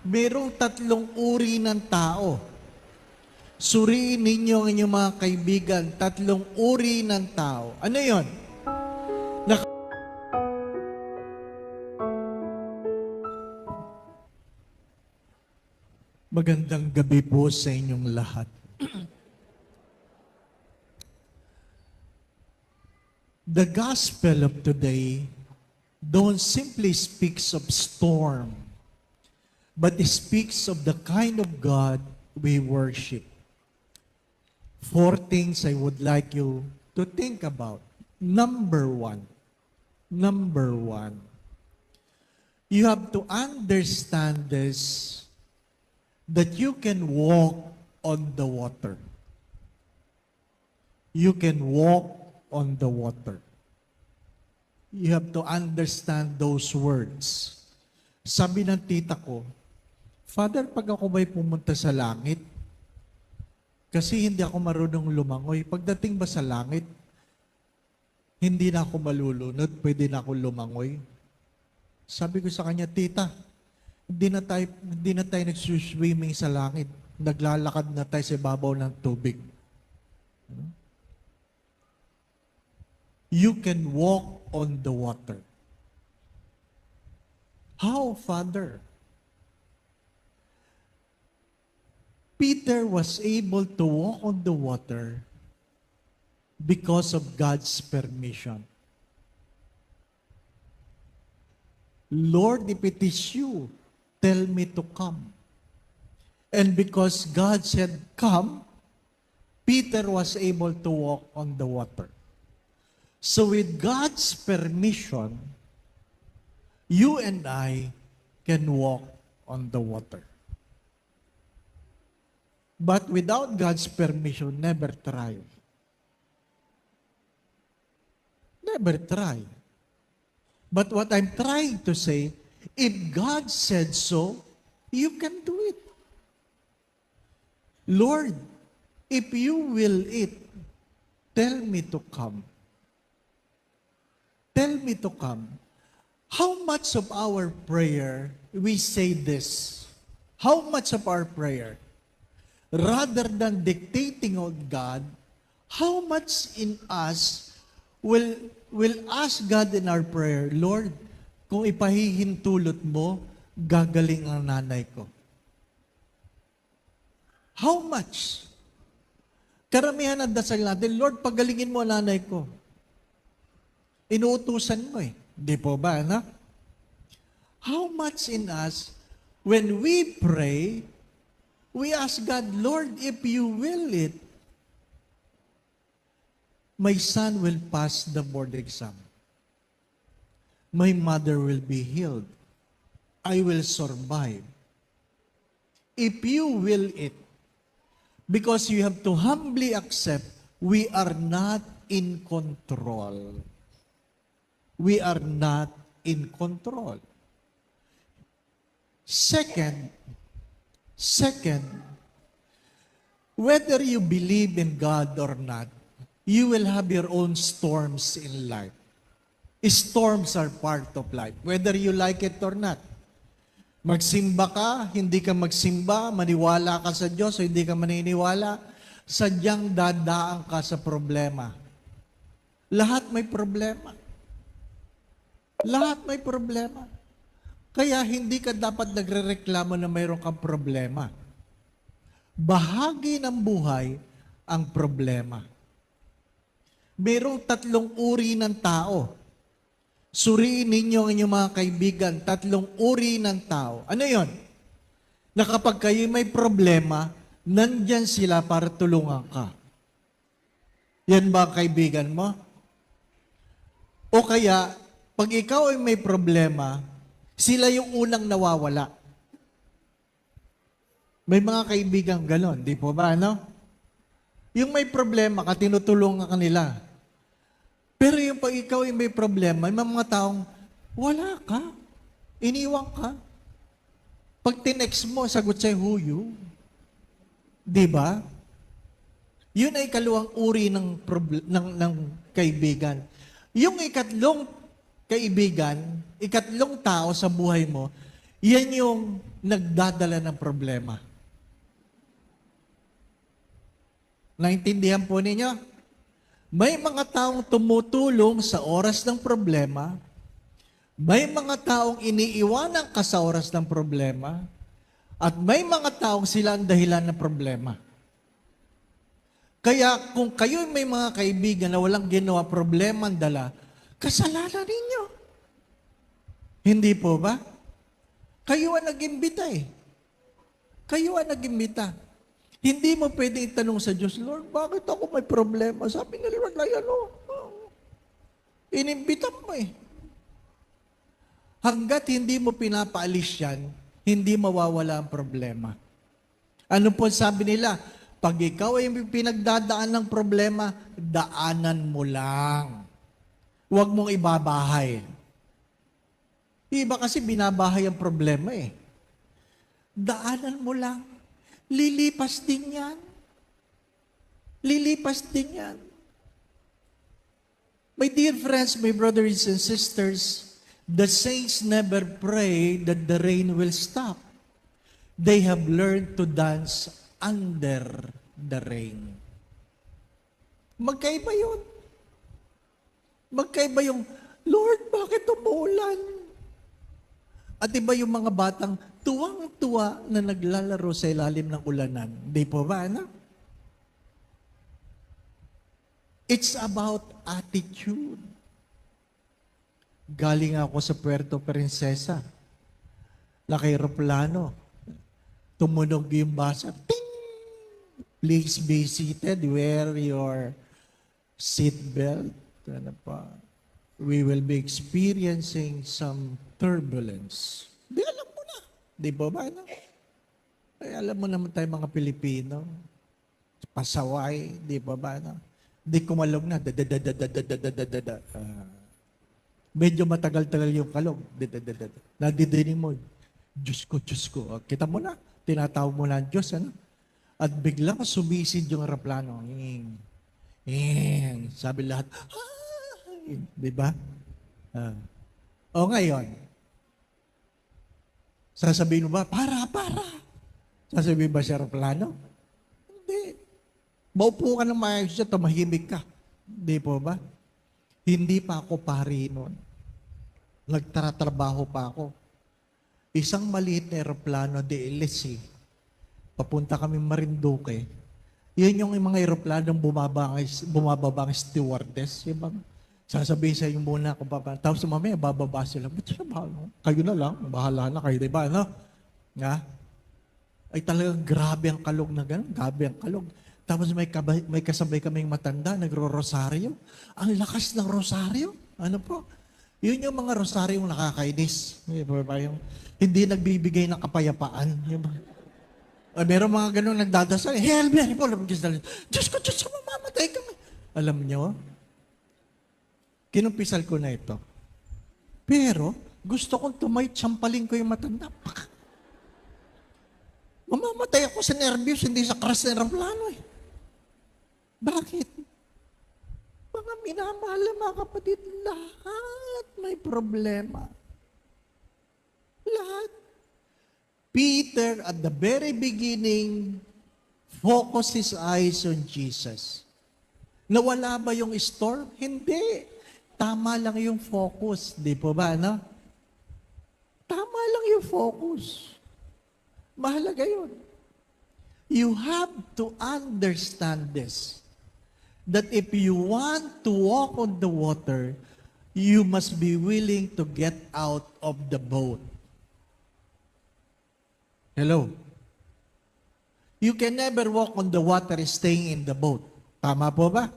Merong tatlong uri ng tao. Suriin ninyo ang inyong mga kaibigan, tatlong uri ng tao. Ano yon? Nak- Magandang gabi po sa inyong lahat. The gospel of today don't simply speaks of storm, but it speaks of the kind of God we worship. Four things I would like you to think about. Number one, number one, you have to understand this that you can walk on the water. You can walk on the water. You have to understand those words. Sabi ng tita ko, Father, pag ako ba'y pumunta sa langit, kasi hindi ako marunong lumangoy. Pagdating ba sa langit, hindi na ako malulunod, pwede na ako lumangoy. Sabi ko sa kanya, tita, hindi na tayo, hindi na tayo nagsuswimming sa langit. Naglalakad na tayo sa ibabaw ng tubig. You can walk on the water. How, Father? Peter was able to walk on the water because of God's permission. Lord, if it is you, tell me to come. And because God said, come, Peter was able to walk on the water. So with God's permission, you and I can walk on the water. But without God's permission, never try. Never try. But what I'm trying to say, if God said so, you can do it. Lord, if you will it, tell me to come. Tell me to come. How much of our prayer we say this? How much of our prayer? Rather than dictating of God, how much in us will will ask God in our prayer, Lord, kung ipahihintulot mo, gagaling ang nanay ko. How much? Karamihan ng dasal natin, Lord, pagalingin mo ang nanay ko. Inuutusan mo eh. Di po ba, anak? How much in us, when we pray, we ask God, Lord, if you will it, my son will pass the board exam. My mother will be healed. I will survive. If you will it, because you have to humbly accept we are not in control. We are not in control. Second, second, whether you believe in God or not, you will have your own storms in life. Storms are part of life, whether you like it or not. Magsimba ka, hindi ka magsimba, maniwala ka sa Diyos o hindi ka maniniwala, sadyang dadaan ka sa problema. Lahat may problema. Lahat may problema. Kaya hindi ka dapat nagrereklamo na mayroon kang problema. Bahagi ng buhay ang problema. Merong tatlong uri ng tao. Suriin ninyo ang inyong mga kaibigan, tatlong uri ng tao. Ano yon? Na kapag kayo may problema, nandyan sila para tulungan ka. Yan ba ang kaibigan mo? O kaya, pag ikaw ay may problema, sila yung unang nawawala. May mga kaibigan galon, di po ba, ano? Yung may problema ka, tinutulungan ka nila. Pero yung pag ikaw ay may problema, may mga taong, wala ka. Iniwan ka. Pag tinext mo, sagot sa'yo, who you? Di ba? Yun ay kaluwang uri ng, proble- ng, ng kaibigan. Yung ikatlong kaibigan, ikatlong tao sa buhay mo, Yan yung nagdadala ng problema. Naintindihan po ninyo? May mga taong tumutulong sa oras ng problema. May mga taong iniiwanan ka sa oras ng problema. At may mga taong sila ang dahilan ng problema. Kaya kung kayo may mga kaibigan na walang ginawa problema ang dala, kasalanan ninyo. Hindi po ba? Kayo ang nag-imbita eh. Kayo ang nag-imbita. Hindi mo pwede itanong sa Diyos, Lord, bakit ako may problema? Sabi ni Lord, like ano? Oh. Inimbita mo eh. Hanggat hindi mo pinapaalis yan, hindi mawawala ang problema. Ano po sabi nila? Pag ikaw ay pinagdadaan ng problema, daanan mo lang. Huwag mong ibabahay. Iba kasi binabahay ang problema eh. Daanan mo lang. Lilipas din yan. Lilipas din yan. My dear friends, my brothers and sisters, the saints never pray that the rain will stop. They have learned to dance under the rain. Magkaiba yun. Magkaiba yung, Lord, bakit umuulan? At iba yung mga batang tuwang-tuwa na naglalaro sa ilalim ng ulanan. Di po ba, ano? It's about attitude. Galing ako sa Puerto Princesa. Naka-aeroplano. Tumunog yung basa. Ting! Please be seated. Wear your seatbelt. Ano pa? We will be experiencing some turbulence. Di alam mo na. Di ba ba? No? Ay, alam mo naman tayo mga Pilipino. Pasaway. Di ba ba? No? Di kumalog na. Da, da, da, da, da, da, da, da, da, da. Ah. medyo matagal-tagal yung kalog. Da, da, da, da, da. Nadidinig mo. Diyos ko, Diyos ko. Ah, Kita mo na. Tinatawag mo na ang Diyos. Ano? At biglang sumisid yung aeroplano. Ing, ing. Sabi lahat, "Ay!" Di ba? Ah. O ngayon, sasabihin mo ba, para, para. Sasabihin ba sa aeroplano? Hindi. Maupo ka ng maayos siya, tumahimik ka. Hindi po ba? Hindi pa ako pari noon. Nagtratrabaho pa ako. Isang maliit na aeroplano de LSC. Papunta kami Marinduque. Yan yung mga aeroplanong bumaba, bumababa ang stewardess. Yung bang, sasabihin sa inyo muna kung baba. Tapos mamaya bababa sila. Ba't sila bahala? Kayo na lang. Bahala na kayo. Diba? Ano? Nga? Ay talagang grabe ang kalog na gano'n. Grabe ang kalog. Tapos may, kabay, may kasabay kaming matanda, nagro-rosaryo. Ang lakas ng rosaryo. Ano po? Yun yung mga rosaryong nakakainis. Yung hindi nagbibigay ng kapayapaan. Yung? O, meron mga ganun nagdadasal. Hail Mary po. Diyos ko, Diyos ko, mamamatay kami. Alam niyo, kinumpisal ko na ito. Pero, gusto kong tumay, sampaling ko yung matanda. Mamamatay ako sa nervyos, hindi sa crash na aeroplano eh. Bakit? Mga minamahal na mga kapatid, lahat may problema. Lahat. Peter, at the very beginning, focused his eyes on Jesus. Nawala ba yung storm? Hindi. Tama lang yung focus. Di po ba, no? Tama lang yung focus. Mahalaga yun. You have to understand this. That if you want to walk on the water, you must be willing to get out of the boat. Hello? You can never walk on the water staying in the boat. Tama po ba?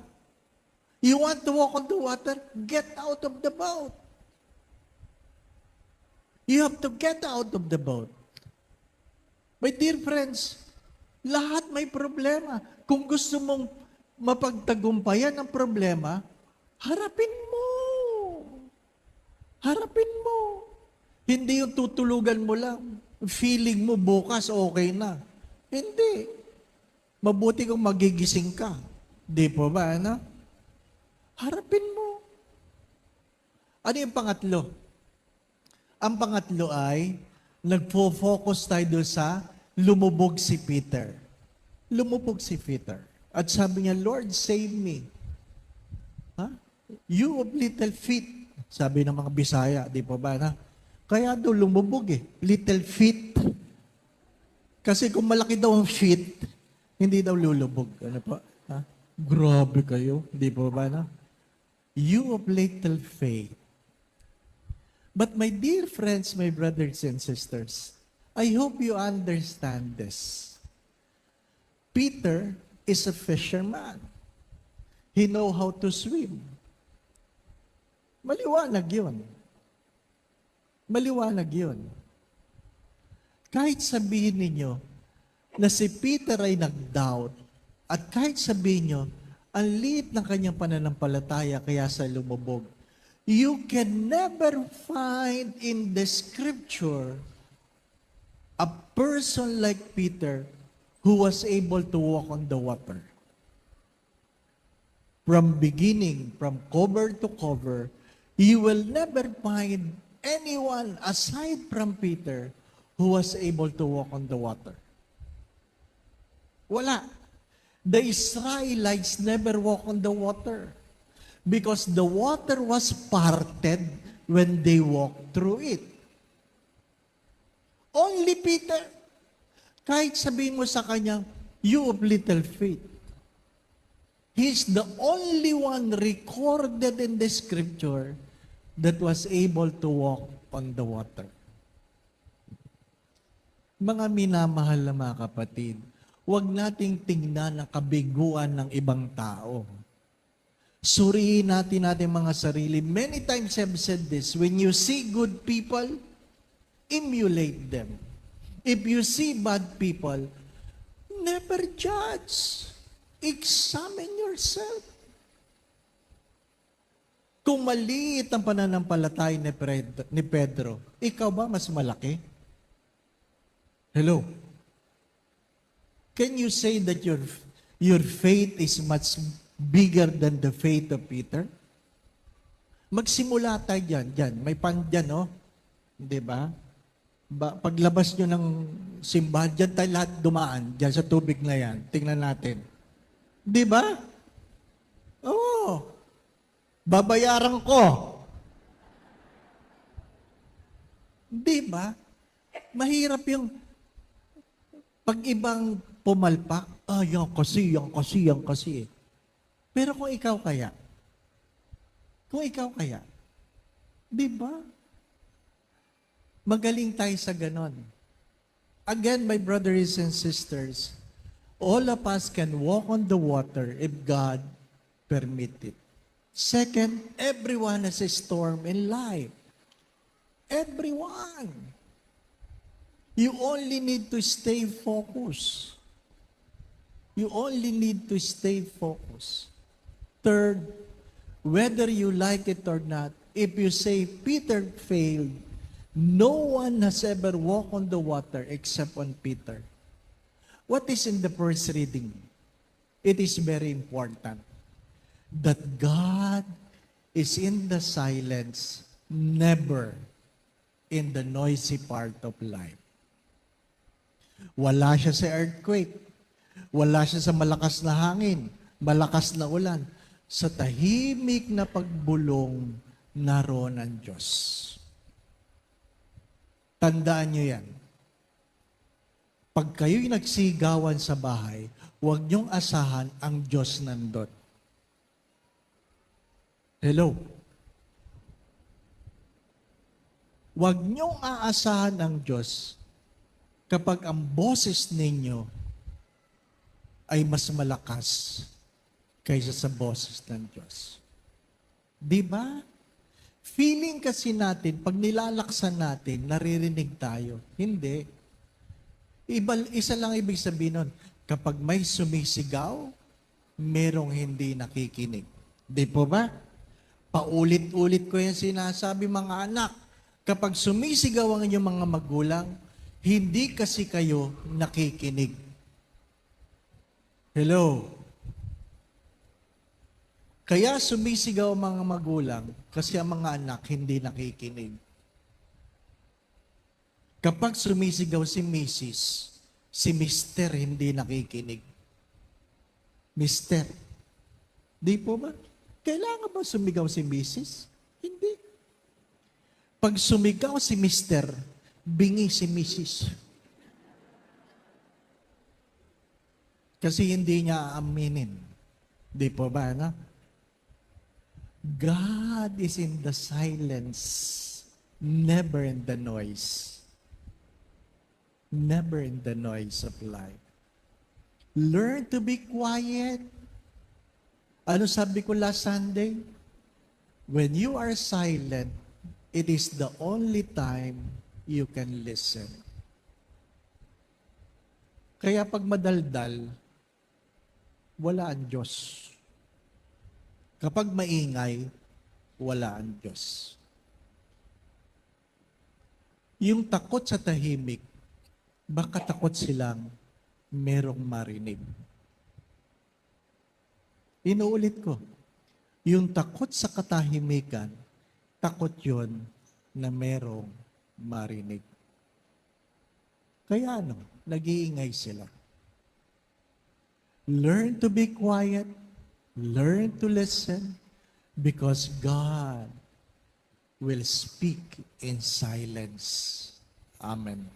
You want to walk on the water? Get out of the boat. You have to get out of the boat. My dear friends, lahat may problema. Kung gusto mong mapagtagumpayan ang problema, harapin mo. Harapin mo. Hindi yung tutulugan mo lang. Feeling mo bukas okay na. Hindi. Mabuti kung magigising ka. Di po ba, ano? Harapin mo. Ano yung pangatlo? Ang pangatlo ay, nagfo-focus tayo doon sa lumubog si Peter. Lumubog si Peter. At sabi niya, Lord, save me. Ha? You of little feet. Sabi ng mga Bisaya, di pa ba na? Kaya daw lumubog eh. Little feet. Kasi kung malaki daw ang feet, hindi daw lulubog. Ano pa? Ha? Grabe kayo. Di pa ba na? You of little faith. But my dear friends, my brothers and sisters, I hope you understand this. Peter is a fisherman. He know how to swim. Maliwanag yun. Maliwanag yun. Kahit sabihin ninyo na si Peter ay nag-doubt at kahit sabihin nyo, ang liit ng kanyang pananampalataya kaya sa lumubog, you can never find in the scripture a person like Peter who was able to walk on the water. From beginning, from cover to cover, you will never find anyone aside from Peter who was able to walk on the water. Wala. The Israelites never walk on the water because the water was parted when they walked through it. Only Peter. Kahit sabihin mo sa kanya, you of little faith. He's the only one recorded in the scripture that was able to walk on the water. Mga minamahal na mga kapatid, huwag nating tingnan ang kabiguan ng ibang tao. Suriin natin natin mga sarili. Many times I've said this, when you see good people, emulate them. If you see bad people, never judge. Examine yourself. Kung maliit ang pananampalatay ni Pedro, ikaw ba mas malaki? Hello? Can you say that your, your faith is much bigger than the faith of Peter? Magsimula tayo dyan. dyan. May pan dyan, no? Di ba? ba? Paglabas nyo ng simbahan, dyan tayo lahat dumaan. Dyan sa tubig na yan. Tingnan natin. Di ba? Oo. Babayaran ko. Di ba? Mahirap yung pag ibang pumalpak, ah, yan kasi, yan kasi, yan kasi. Pero kung ikaw kaya, kung ikaw kaya, di ba? Magaling tayo sa ganon. Again, my brothers and sisters, all of us can walk on the water if God permit it. Second, everyone has a storm in life. Everyone. You only need to stay focused. You only need to stay focused. Third, whether you like it or not, if you say Peter failed, no one has ever walked on the water except on Peter. What is in the first reading? It is very important that God is in the silence, never in the noisy part of life. Wala siya sa earthquake. Wala siya sa malakas na hangin, malakas na ulan. Sa tahimik na pagbulong, naroon ang Diyos. Tandaan niyo yan. Pag kayo'y nagsigawan sa bahay, huwag niyong asahan ang Diyos nandot. Hello? Huwag niyong aasahan ang Diyos kapag ang boses ninyo ay mas malakas kaysa sa boses ng Diyos. Di ba? Feeling kasi natin, pag nilalaksan natin, naririnig tayo. Hindi. Iba, isa lang ibig sabihin nun, kapag may sumisigaw, merong hindi nakikinig. Di po ba? Paulit-ulit ko yan sinasabi mga anak. Kapag sumisigaw ang inyong mga magulang, hindi kasi kayo nakikinig. Hello? Kaya sumisigaw mga magulang kasi ang mga anak hindi nakikinig. Kapag sumisigaw si Mrs., si Mister hindi nakikinig. Mister, di po ba? Kailangan ba sumigaw si Mrs.? Hindi. Pag sumigaw si Mister, bingi si Mrs. Kasi hindi niya aaminin. Di po ba, no? God is in the silence, never in the noise. Never in the noise of life. Learn to be quiet. Ano sabi ko last Sunday? When you are silent, it is the only time you can listen. Kaya pag madaldal, wala ang Diyos. Kapag maingay, wala ang Diyos. Yung takot sa tahimik, baka takot silang merong marinig. Inuulit ko, yung takot sa katahimikan, takot yon na merong marinig. Kaya ano, nag-iingay sila. Learn to be quiet. Learn to listen because God will speak in silence. Amen.